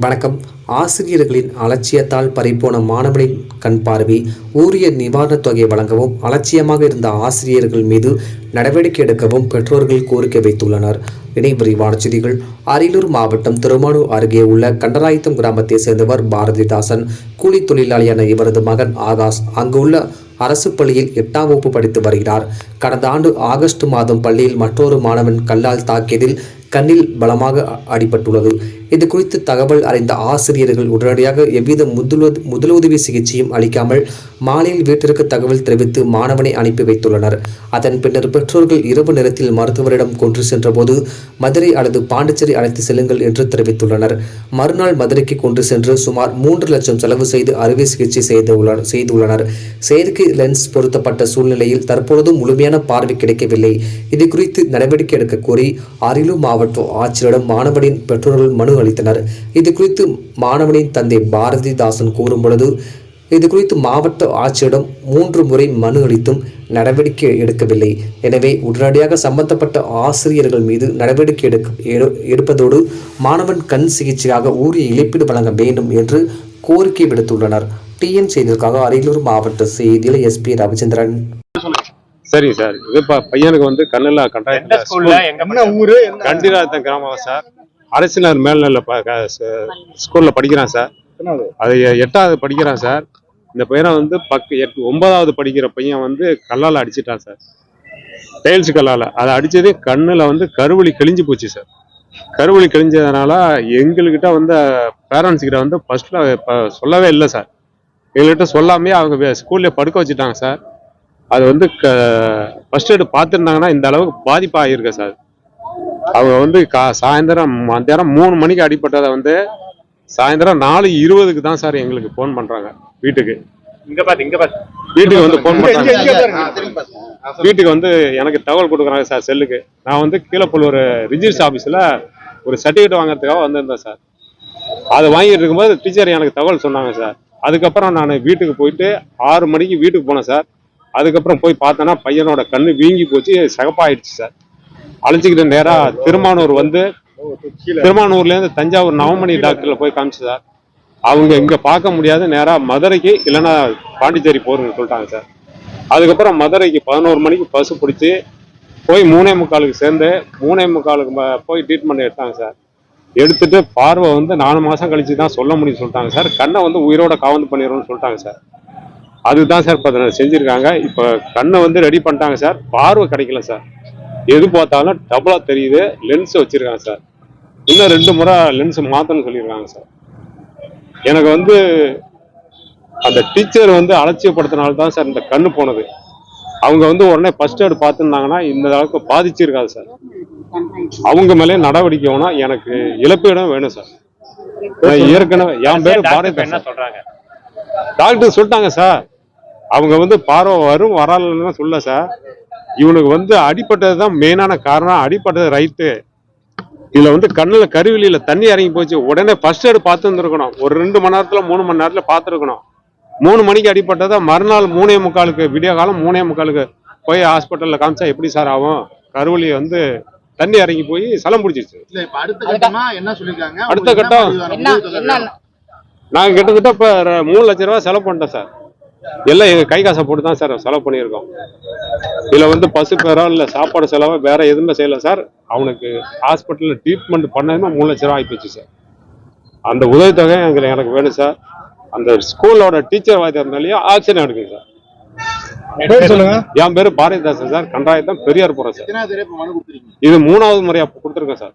வணக்கம். ஆசிரியர்களின் அலட்சியத்தால் பறிப்போன மாணவனின் கண் பார்வை ஊரிய நிவாரணத் தொகை வழங்கவும் அலட்சியமாக இருந்த ஆசிரியர்கள் மீது நடவடிக்கை எடுக்கவும் பெற்றோர்கள் கோரிக்கை வைத்துள்ளனர். இணை விரிவான செய்திகள். அரியலூர் மாவட்டம் திருமானூர் அருகே உள்ள கண்டராயத்தம் கிராமத்தை சேர்ந்தவர் பாரதிதாசன் கூலி தொழிலாளியான இவரது மகன் ஆகாஷ் அங்குள்ள அரசு பள்ளியில் எட்டாம் வகுப்பு படித்து வருகிறார். கடந்த ஆண்டு ஆகஸ்ட் மாதம் பள்ளியில் மற்றொரு மாணவன் கல்லால் தாக்கியதில் கண்ணில் பலமாக அடிபட்டுள்ளது. இது குறித்து தகவல் அறிந்த ஆசிரியர்கள் உடனடியாக எவ்வித முதலுத முதலுதவி சிகிச்சையும் அளிக்காமல் மாலையில் வீட்டிற்கு தகவல் தெரிவித்து மாணவனை அனுப்பி வைத்துள்ளனர். அதன் பின்னர் பெற்றோர்கள் இரவு நேரத்தில் மருத்துவரிடம் கொன்று சென்றபோது மதுரை அல்லது பாண்டிச்சேரி அழைத்து செல்லுங்கள் என்று தெரிவித்துள்ளனர். மறுநாள் மதுரைக்கு கொண்டு சென்று சுமார் மூன்று லட்சம் செலவு செய்து அறுவை சிகிச்சை செய்துள்ளனர் செய்துள்ளனர். செயற்கை லென்ஸ் பொருத்தப்பட்ட சூழ்நிலையில் தற்பொழுது முழுமையான பார்வை கிடைக்கவில்லை. இது குறித்து நடவடிக்கை எடுக்க கோரி அரியலூர் மாவட்ட ஆட்சியரிடம் மாணவனின் பெற்றோர்கள் மனு அளித்தனர். இது குறித்து மாணவனின் தந்தை பாரதிதாசன் கூறும் பொழுது இது குறித்து மாவட்ட ஆட்சியரிடம் மூன்று முறை மனு அளித்தும் நடவடிக்கை எடுக்கவில்லை. எனவே உடனடியாக சம்பந்தப்பட்ட ஆசிரியர்கள் மீது நடவடிக்கை எடுக்க எடு- எடுப்பதோடு மாணவன் கண் சிகிச்சையாக உரிய இழப்பீடு வழங்க வேண்டும் என்று கோரிக்கை விடுத்துள்ளனர். டிஎன் செய்திகளுக்காக அரியலூர் மாவட்ட செய்தியில் எஸ்பி ரவிச்சந்திரன். சரிங்க சார். இது பையனுக்கு வந்து கண்ணில் கண்டாயம் ஸ்கூல்ல? எங்க என்ன ஊரு? என்ன? கண்டிராத்தம் கிராமம் சார். அரசினர் மேல்நிலை ஸ்கூல்ல படிக்கிறான் சார். என்னது? அது எ- எட்டாவது படிக்கிறான் சார். இந்த பையனை வந்து பக்கு எட்டு ஒன்பதாவது படிக்கிற பையன் வந்து கல்லால் அடிச்சிட்டான் சார். டைல்ஸ் கல்லால். அதை அடிச்சது கண்ணில் வந்து கருவழி கிழிஞ்சு போச்சு சார். கருவழி கிழிஞ்சதுனால எங்கள்கிட்ட வந்து பேரண்ட்ஸ் கிட்ட வந்து ஃபர்ஸ்ட்ல சொல்லவே இல்லை சார். எங்கள்கிட்ட சொல்லாமே அவங்க ஸ்கூல்ல படுக்க வச்சுட்டாங்க சார். அது வந்து ஃபர்ஸ்ட் எய்டு பார்த்துருந்தாங்கன்னா இந்த அளவுக்கு பாதிப்பு ஆகிருக்கு சார். அவங்க வந்து கா சாயந்தரம் மத்தியானம் மூணு மணிக்கு அடிப்பட்டதை வந்து சாயந்தரம் நாலு இருபதுக்கு தான் சார் எங்களுக்கு ஃபோன் பண்றாங்க வீட்டுக்கு. இங்க பாத்து இங்க பாத்து. வீட்டுக்கு வந்து ஃபோன் சொல்லுங்க. வீட்டுக்கு வந்து எனக்கு தகவல் கொடுக்குறாங்க சார் செல்லுக்கு. நான் வந்து கீழப்பள்ளூர் ரிஜிஸ்டர் ஆஃபீஸில் ஒரு சர்டிஃபிகேட் வாங்குறதுக்காக வந்திருந்தேன் சார். அதை வாங்கிட்டு இருக்கும்போது டீச்சர் எனக்கு தகவல் சொன்னாங்க சார். அதுக்கப்புறம் நான் வீட்டுக்கு போயிட்டு ஆறு மணிக்கு வீட்டுக்கு போனேன் சார். அதுக்கப்புறம் போய் பார்த்தோன்னா பையனோட கண்ணு வீங்கி போச்சு சகப்பாயிடுச்சு சார். அழைச்சிக்கிட்டு நேராக திருமானூர் வந்து திருமானூர்லேருந்து தஞ்சாவூர் நவமணி டாக்டரில் போய் காமிச்சு சார். அவங்க இங்கே பார்க்க முடியாது நேராக மதுரைக்கு இல்லைன்னா பாண்டிச்சேரி போருங்க சொல்லிட்டாங்க சார். அதுக்கப்புறம் மதுரைக்கு பதினோரு மணிக்கு பஸ் பிடிச்சி போய் மூணே முக்காலுக்கு சேர்ந்து மூணே முக்காலுக்கு போய் ட்ரீட்மெண்ட் எடுத்தாங்க சார். எடுத்துட்டு பார்வை வந்து நாலு மாதம் கழிச்சு தான் சொல்ல முடியும் சொல்லிட்டாங்க சார். கண்ணை வந்து உயிரோட காவந்து பண்ணிடுறோம்னு சொல்லிட்டாங்க சார். அதுதான் சார் இப்போ செஞ்சிருக்காங்க. இப்போ கண்ணை வந்து ரெடி பண்ணிட்டாங்க சார். பார்வை கிடைக்கல சார். எது பார்த்தாலும் டபுளா தெரியுது. லென்ஸ் வச்சிருக்காங்க சார். இன்னும் ரெண்டு முறை லென்ஸ் மாத்தணும்னு சொல்லியிருக்காங்க சார். எனக்கு வந்து அந்த டீச்சர் வந்து அலட்சியப்படுத்தினால தான் சார் இந்த கண்ணு போனது. அவங்க வந்து உடனே ஃபர்ஸ்ட் எய்டு பார்த்துருந்தாங்கன்னா இந்த அளவுக்கு பாதிச்சிருக்காது சார். அவங்க மேலே நடவடிக்கை வேணும் எனக்கு இழப்பீடும் வேணும் சார். ஏற்கனவே என் பேரு பாரதி என்ன சொல்றாங்க? டாக்டர் சொல்லிட்டாங்க சார். அவங்க வந்து பார்வை வரும் வராதுன்னு சொல்ல சார் இவனுக்கு வந்து அடிப்பட்டது தான் மெயினான காரணம். அடிப்பட்டது ரைட்டு இதுல வந்து கண்ணுல கருவிலியில தண்ணி இறங்கி போச்சு. உடனே ஃபர்ஸ்ட் எய்டு பார்த்து இருந்திருக்கணும் ஒரு ரெண்டு மணி நேரத்துல மூணு மணி நேரத்துல பார்த்துருக்கணும். மூணு மணிக்கு அடிப்பட்டதை மறுநாள் மூணே முக்காலுக்கு விடிய காலம் மூணே முக்காலுக்கு போய் ஹாஸ்பிட்டல்ல காமிச்சா எப்படி சார் ஆகும்? கருவலி வந்து தண்ணி இறங்கி போய் சலம் பிடிச்சிருச்சு. இல்ல, இப்ப அடுத்த கட்டமா என்ன சொல்லிருக்காங்க அடுத்த உங்களுக்கு கட்டம் என்ன என்ன உதவி தொகை என்ன வேணும்? நாங்க கிட்டத்தட்ட இப்ப மூணு லட்ச ரூபாய் செலவு பண்ணிட்டோம் சார் எல்லாம் எங்க கை காசை போட்டு தான் சார் செலவு பண்ணியிருக்கோம். இதுல வந்து பசு பேரோ இல்ல சாப்பாடு செலவோ வேற எதுவுமே செய்யல சார். அவனுக்கு ஹாஸ்பிட்டல்ல ட்ரீட்மெண்ட் பண்ணதுமே மூணு லட்ச ரூபாய் ஆயிப்போச்சு சார். அந்த உதவித்தொகை எங்களுக்கு எனக்கு வேணும் சார். அந்த ஸ்கூலோட டீச்சர் வாய்த்திருந்தாலையும் ஆக்ஷன் எடுக்குங்க சார். பேர் சொல்லுங்க. என் பேரு பாரதிதாசன் சார். கண்டாயத்தான் பெரியார் போறேன் சார். இது மூணாவது முறையா கொடுத்துருக்கேன் சார்.